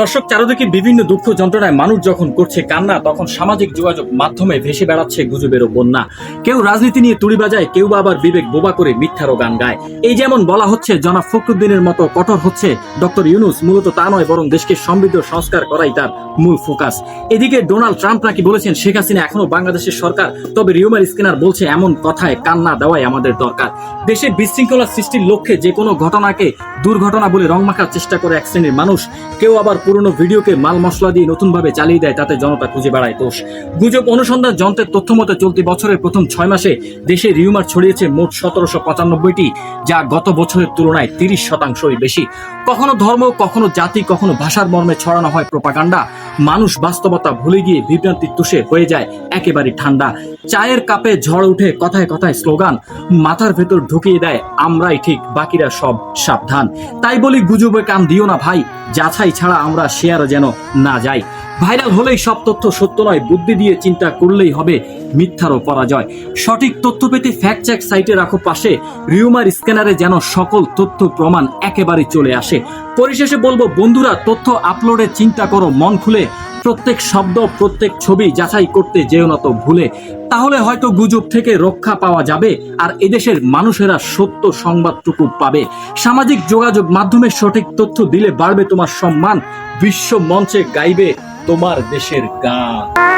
দর্শক, চারদিকে বিভিন্ন দুঃখ যন্ত্রণায় মানুষ যখন করছে কান্না, তখন সামাজিক যোগাযোগ মাধ্যমে ভেসে বেড়াচ্ছে গুজবেরও বন্যা। কেউ রাজনীতি নিয়ে তুড়ি বাজায়, কেউ আবার বিবেক বোবা করে মিথ্যারও গান গায়। এই যেমন বলা হচ্ছে, জনাব ফখরুদ্দিনের মতো কঠোর হচ্ছে ডক্টর ইউনুস, মূলত তা নয়, বরং দেশকে সমৃদ্ধ সংস্কার করাই তার মূল ফোকাস। এদিকে ডোনাল্ড ট্রাম্প নাকি বলেছেন, শেখ হাসিনা এখনও বাংলাদেশের সরকার, তবে রিউমার স্কিনার বলছে, এমন কথায় কান্না দেওয়াই আমাদের দরকার। দেশে বিশৃঙ্খলা সৃষ্টির লক্ষ্যে যে কোনো ঘটনাকে দুর্ঘটনা বলে রং মাখার চেষ্টা করে এক শ্রেণির মানুষ, কেউ আবার পুরনো ভিডিওকে মাল মশলা দিয়ে নতুনভাবে চালিয়ে দেয়, তাতে জনতা খুঁজে বেড়ায় দোষ গুজব অনুসন্ধান যন্ত্রের তথ্য মতে চলতি বছরের প্রথম ছয় মাসে দেশে রিউমার ছড়িয়েছে মোট সতেরোশো পঁচানব্বইটি, যা গত বছরের তুলনায় তিরিশ শতাংশই বেশি। কখনো ধর্ম, কখনো জাতি, কখনো ভাষার মর্মে ছড়ানো হয় প্রপাগান্ডা। মানুষ বাস্তবতা ভুলে গিয়ে বিভ্রান্তির তুষে হয়ে যায়, একেবারে ঠান্ডা। চায়ের কাপে ঝড় উঠে কথায় কথায় স্লোগান, মাথার ভেতর ঢুকিয়ে দেয়, আমরাই ঠিক, বাকিরা সব সাবধান। তাই বলি, গুজবে কান দিও না ভাই, যাছাই ছাড়া আমরা শেয়ার যেন না যাই। ভাইরাল হলেই সব তথ্য সত্য নয়, বুদ্ধি দিয়ে চিন্তা করলেই হবে মিথ্যারও পরাজয় সঠিক তথ্য পেতে ফ্যাক্ট চেক সাইটে রাখো পাশে রিউমার স্ক্যানারে যেন সকল তথ্য প্রমাণ একেবারে চলে আসে। পরিশেষে বলব, বন্ধুরা, তথ্য আপলোডে চিন্তা করো, মন খুলে। প্রত্যেক শব্দ, প্রত্যেক ছবি যাচাই করতে যেও না তো ভুলে। তাহলে হয়তো গুজব থেকে রক্ষা পাওয়া যাবে আর এদেশের মানুষেরা সত্য সংবাদটুকু পাবে। সামাজিক যোগাযোগ মাধ্যমে সঠিক তথ্য দিলে বাড়বে তোমার সম্মান। বিশ্ব মঞ্চে গাইবে তোমার দেশের গান